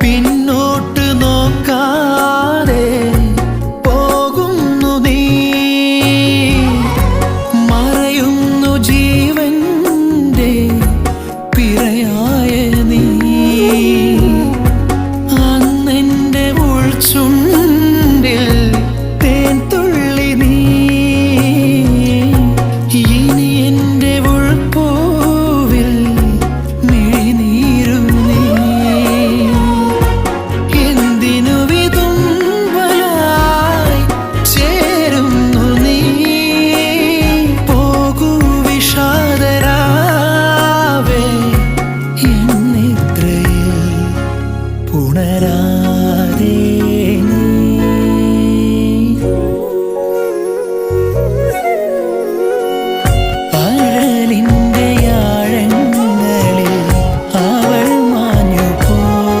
പിന്നോട്ട് പുണരാതെ